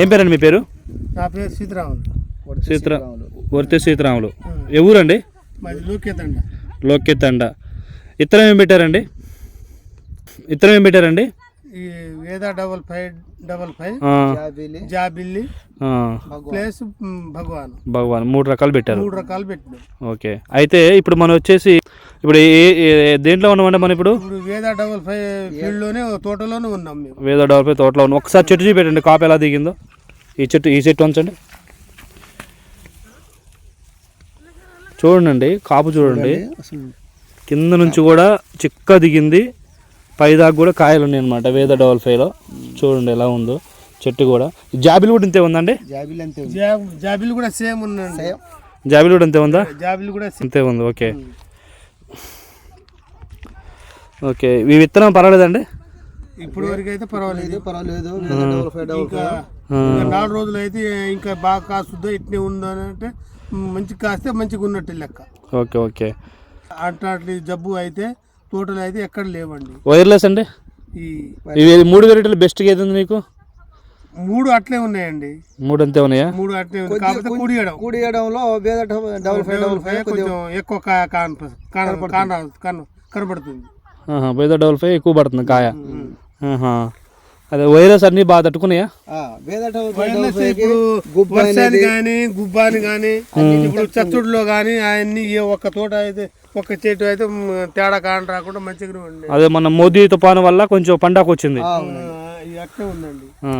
ఏం పేరండి మీ పేరు? నా పేరు సీతారాములు. సీతరా వర్తి సీతారాములు. ఏ ఊరండి? మాది లోకేతండ. లోక్యత్ అండ ఇత్తనం ఏం పెట్టారండి? ఇత్తనం ఏం పెట్టారండి? ఈ Veda double five double five Jabilli plus Bhagwan. Bhagwan. మూడు రకాలు పెట్టారు. మూడు రకాలు పెట్టినాం. ఓకే. అయితే ఇప్పుడు మనం వచ్చేసి ఇప్పుడు దేంట్లో ఉన్నామంటే మనం ఇప్పుడు? వేద డబల్ ఫైవ్ ఫీల్డ్లోనే ఓ తోటలోనే ఉన్నాం మేము. వేద డెవలప్ తోటలో ఉన్నాం. ఒకసారి చెట్టు చూపెట్టండి కాపు ఎలా దిగిందో. ఈ చెట్టు ఈ చెట్టు ఉంచండి. చూడండి కాపు చూడండి. కింద నుంచి కూడా చిక్క దిగింది. పైదాకా కూడా కాయలు ఉన్నాయి అనమాట వేద డబల్ ఫైవ్లో చూడండి ఎలా ఉందో చెట్టు కూడా. జాబిలు కూడా ఇంతే ఉందండి? జాబిల్ అంతే ఉంది జాబ్ జాబిల్ కూడా సేమ్ ఉందండి జాబిలు కూడా ఇంతే ఉందా? జాబిల్ కూడా సేమ్. అంతే ఉంది ఓకే. ఓకే. ఈ విత్తనం పర్వాలేదండి? ఇప్పుడు వరకు అయితే పర్వాలేదు. పర్వాలేదు. డబుల్ ఫైవ్ డబుల్ ఇంకా ఇంకా నాలుగు రోజులు అయితే ఇంకా బాగా కాస్తుందో ఇట్నే ఉందో అని అంటే మంచి కాస్తే మంచిగా ఉన్నట్టు లెక్క. Okay okay. అట్లాంటి జబ్బు అయితే తోటలు అయితే ఎక్కడ లేవండి. వైర్లెస్ అండి? ఈ మూడు వెరైటీలు బెస్ట్గా ఏది ఉంది మీకు? మూడు అట్లే ఉన్నాయండి. మూడు అంతే ఉన్నాయా? మూడు అట్లే ఉంది. కాకపోతే కుడియడం డబుల్ ఫైవ్ డబుల్ ఫైవ్ కొంచెం ఎక్కువ కాయ వేద డబల్ ఫైవ్ ఎక్కువ పడుతుంది కాయ. ఆహా. అదే వైరస్ అన్నీ బాగా తట్టుకున్నాయా? వర్షాన్ని కానీ గుబ్బాని కానీ ఇప్పుడు చత్తుడిలో కానీ అవన్నీ ఏ ఒక్క తోట అయితే ఒక్క చెట్టు అయితే తేడా కాని రాకుండా మంచిగానే ఉండే. అదే మన మోదీ తుఫాను వల్ల కొంచెం పండాకు వచ్చింది అట్లే ఉందండి. ఆ.